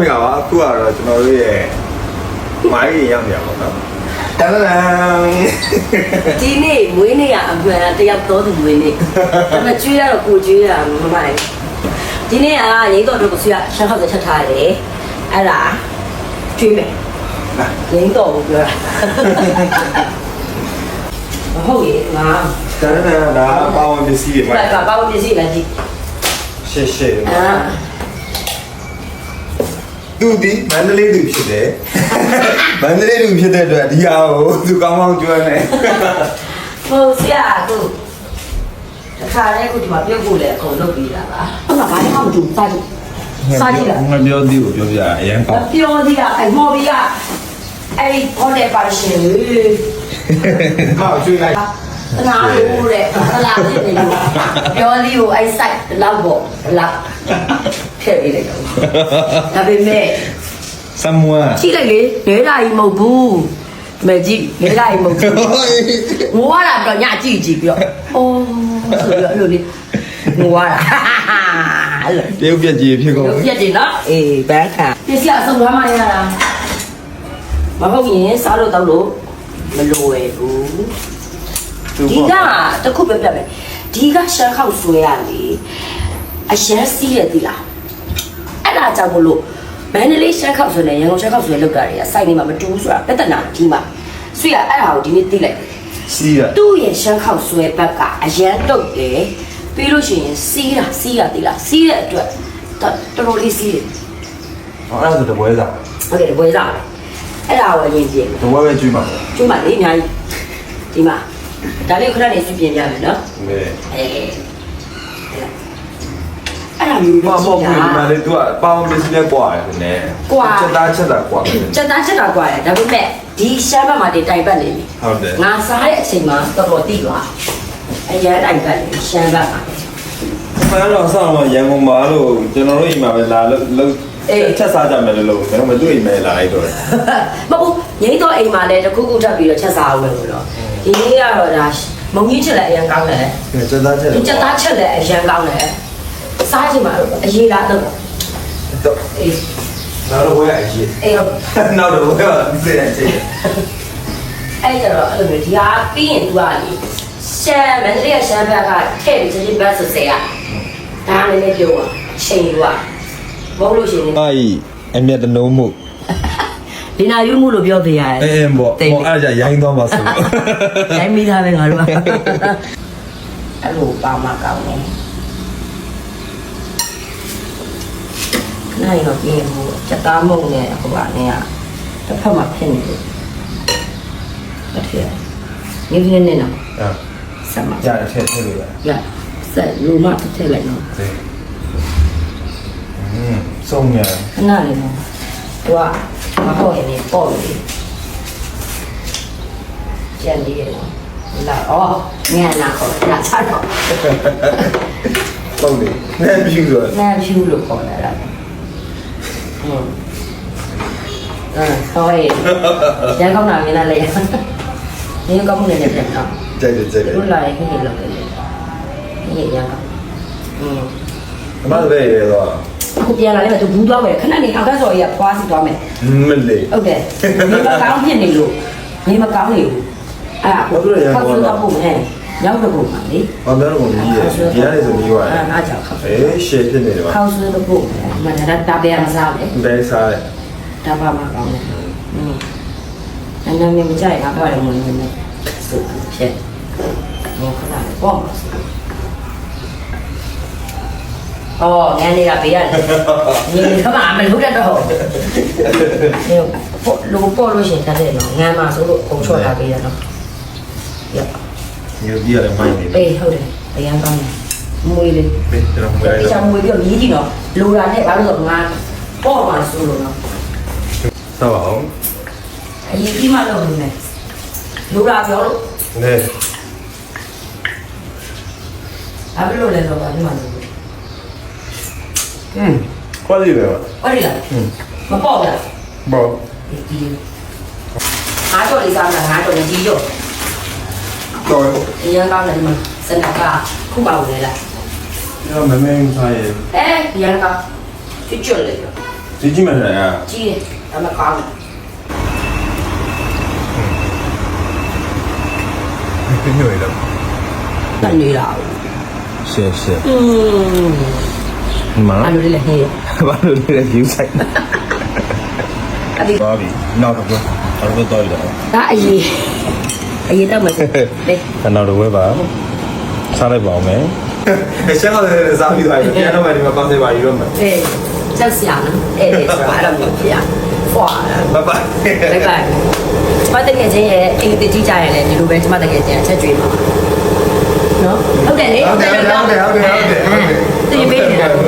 မင်္ဂလာပါအခုကတော့ကျွန်တော်တို့ရဲ့မိုင်းရင်ရောက်နေရပါတော့တန်တန်ဒီနေ့မွေးနေ့ကအမှန်တယောက်တော်သူမွေးနေ့ဒါပေမဲ့ကျွေးရတော့ကိုကျွေးရမမိုင်ဒီနေ့ကရိတ်တော်တို့ကိုဆွေးရရှမ်းခောက်ချက်ထားတယ်အဲ့ဒါကျွေးမယ်ရိတ်တော်ကိုပြောတာမဟုတ်ရေငါတန်တန်ဒါပါဝင်ပစ္စည်းတွေဘမိုယ်င်းကဘာလို့ပြစီလဲဒီရှေ့ရှေ့အာ သူဒီမန္တလေးသူဖြစ်တယ်မန္တလေးသူဖြစ်တဲ့အတွက်ဒီဟာကိုသူကောင်းကောင်းကျွမ်းတယ်ဟိုဆရာကတခါတည်းကိုဒီမှာပြုတ်ဖို့လေအကုန်လုပ်ပြီးတာပါဟုတ်လားဘာမှမတူစားကြည့်စားကြည့်လားငါပြောသေးကိုပြောပြအရင်ကောင်းပြောသေးတာအဲ့မော်ဘီကအဲ့ဟောတယ်ပါရှင်လေဟာကျွေးလိုက်တနာလို့တဲ့တလာဖြစ်နေလို့ပြောလေးကိုအဲ့ site လောက်ပေါ့လောက် ဖြည့်ပေးလိုက်တော့ဒါပေမဲ့ဆမ်မွာကြည့်လိုက်လေနဲတာကြီးမဟုတ်ဘူးမဲကြည့်နဲတာကြီးမဟုတ်ဘူးငိုရတာတော့ညကြည့်ကြည့်ပြီးတော့အော်ဆိုပြီးတော့အဲ့လိုလေးငိုရတာအဲ့လိုတရုတ်ပြက်ကြီးဖြစ်ကုန်ပြက်တယ်နော်အေးဘန်းခံပစ္စည်းအစုံသွားမှရတာမဟုတ်ရင်စားလို့တောက်လို့မလိုရဘူးဒီကတခုပဲပြမယ်ဒီကရှမ်းခောက်ဆွဲရလေအရှမ်းစီးရသီလား အဲ့ဒါကြောင့်မလို့မန္တလေးရှမ်းခောက်ဆွဲနဲ့ရန်ကုန်ရှမ်းခောက်ဆွဲလောက်တာတွေကစိုက်နေမှာမတူဘူးဆိုတာပြဿနာကြီးမှာဆွေရအဲ့ဒါကိုဒီနေ့သိလိုက်စီးရသူ့ရဲ့ရှမ်းခောက်ဆွဲဘက်ကအရန်တုတ်တယ်ပြီးလို့ရှိရင်စီးတာစီးရသီလားစီးတဲ့အတွက်တော်တော်တော်လေးစီးတယ်ဟောအဲ့ဒါဆိုတပွဲစားဟုတ်တယ်ဘွယ်စားအဲ့ဒါကိုအရင်ကြည့်တပွဲပဲကျွေးပါကျွတ်မှလေးအများကြီးဒီမှာဒါလေးခဏလေးပြင်ပြမယ်နော်မဲအဲ အဲ့ဒါမျိုးဘာပဲမောကြက်ည့်ဘူးဒီတာမှာလေသူကပေါင်းပစ္စည်းနဲ့ကွာတယ်နည်းကွာ ချက်သားချက်တာကွာတယ်စက်သားချက်တာကွာတယ်ဒါပေမဲ့ဒီရှားဘက်မှာတင်တိုင်ပတ်နေပြီဟုတ်တယ်ငါစားတဲ့အချိန်မှာတော်တော်တိသွားအရန်တိုင်ပတ်နေရှားဘက်မှာဖန်တော့ဆောင်းတော့ရန်ကုန်မှာလို့ကျွန်တော်တို့အိမ်မှာပဲလာလို့လို့ချက်စားကြမယ်လို့လို့ကျွန်တော်မတွေ့အိမ်မဲ့လာလိုက်တော့မဟုတ်ဘူးငိမ့်တော့အိမ်မှာလည်းတစ်ခုခုထပ်ပြီးတော့ချက်စားဝင်လို့တော့ဒီနေ့ကတော့ဒါမုံကြီးချက်လည်းအရန်ကောင်းတယ်ချက်သားချက်ဒီချက်သားချက်လည်းအရန်ကောင်းတယ် စားချင်မှာအရေးလားတော့ တော့ အေး နောက်တော့ဝယ်အရေး အေးဟုတ် နောက်တော့ဝယ်ပါသိတယ်ချင်း အဲ့ကြတော့အဲ့လိုမျိုးဒီဟာပြီးရင် तू ကလေရှမ်းမန္တလေးကရှမ်းဘက်ကထည့်ပြီးချင်းချင်းဘတ်ဆိုစေရဒါလည်းလည်းပြောပါချိန်ယူอ่ะမဟုတ်လို့ရှိရင် အာကြီးအမျက်တနှုံးမှု ဒီနာယူမှုလို့ပြောသေးရတယ် အဲအဲပေါ့ဟောအဲ့ဒါရိုင်းသွားမှာဆို တိုင်းမိသားပဲငါတို့ကအဲ့လိုပါမကောင်းတယ် နိုင်တော့ပြင်းဟိုစက်သားမုံနဲ့ဟိုကနေကတစ်ဖက်မှာဖြစ်နေတယ်အထက်နေနေနေနော်အာဆက်မှာရတယ်ထည့်ထည့်လို့ရရဆက်လူမတစ်ထည့်လိုက်နော်သေးอืมစုံရခဏလေးနော်သူကမဟုတ်ရင်လည်းပေါ့လေကျန်လေးရနော်လာအော်ငါနာခေါ်လာချတော့ပုံနေနဲ့ပြူဆိုငါဖြူလို့ခေါ်လာတာ ဟုတ်အဲဟောရေရန်ကောင်းတာမြင်လာလေဒီကောင်းမှုနဲ့ပြန်တော့ကြိုက်တယ်ကြိုက်တယ်ဘုလာရင်ခေလောက်တယ်ဒီရန်ကောင်းอืมအမပဲရတော့အခုပြန်လာလိုက်မှသူဘူးသွားမယ်ခဏနေအောင်ကဆော်ကြီးကပွားစီသွားမယ်မလေးဟုတ်တယ်နေမကောင်းဖြစ်နေလို့နေမကောင်းနေဘူးအဲ့ဒါကိုခောက်တော့ပုံနဲ့ ရောက်တော့ပုံပါလေဘာပြောလို့မကြီးရဒီကနေဆိုပြီးသွားအဲ့အားကြောင့်ခောက်အေးရှေ့ဖြစ်နေတယ်ပါခောက်ဆွဲတော့ပုံမနရတာပြရမစားလေဒဲစားတယ်ဒါပါမကောင်းတယ်อืมအနမ်းမကြိုက်ငါပြောတယ်မင်းနဲ့စုဖြစ်ဘောခဏပေါ့အော်ငန်းလေးကပေးရတယ်ညီကမှမလုပ်တတ်တော့ဒီပေါ့လို့ပေါ့လို့ရှင်တတ်တယ်နော်ငန်းမှာဆိုလို့ပုံချော့တာပေးရနော်ရ ညိုပြီးရတယ်မိုင်းနေတယ်အေးဟုတ်တယ်အရန်ကောင်းတယ်မွေးလေးပဲကျွန်တော်မရဒီတော့ချောင်းမွေးပြီးတော့မြည်ကြည့်နော်လိုတာနဲ့ဘာလို့ဆိုငါပေါ့မှာဆိုလို့နော်ဆောက်အောင်အရင်ကြီးမှလုပ်နေတယ်လိုတာပြောလို့နဲဘာဖြစ်လို့လဲဆိုတော့ဒီမှာလို့อืมခွာလေးပဲပါဟုတ်တယ်လားမပေါ့လားဘောဒီဒီငါတို့လေးစားမှာငါတို့လည်းကြီးရော တော်ရောအရင်ကောင်းတယ်မစနကခုပါဝင်လာရောမမင်းဆိုင်ရယ်အဲဒီရန်ကောင်းချွတ်ချွတ်လေရောဒီကြီးမှန်တယ်အာကြီးတယ်ဒါမှကောင်းတယ်ပြင်းညွှန်ရတော့တန်နေလာရှယ်ရှယ်อืมမာဘာလို့လဲဟဲ့ဘာလို့လဲ view site အဲ့ဒီပါပြီနောက်တော့ဘာလို့တော့ရတာဒါအရေး အရေးတော့မစလေခဏတော့ဝဲပါစားလိုက်ပါအောင်မယ်ရှက်ကတော့စားပြီးသွားပြီပြန်တော့မှဒီမှာကောင်းစေပါယူတော့မယ်အေးကြောက်စရာနော်အဲ့ဒီဆိုတာအဲ့လိုမျိုးဖြစ်ရဖွာဘိုင်ဘိုင်ဘိုင်ဘိုင်ကျမတကယ်ချင်းရဲ့အိမ်တကြီးကြရလဲဒီလိုပဲကျမတကယ်ချင်းချက်ကြွေးမှာနော်ဟုတ်တယ်လေဟုတ်တယ်ဟုတ်တယ်ဟုတ်တယ်ဟုတ်တယ်ဟုတ်တယ်ဟုတ်တယ်တင်ပေးနေတာတော့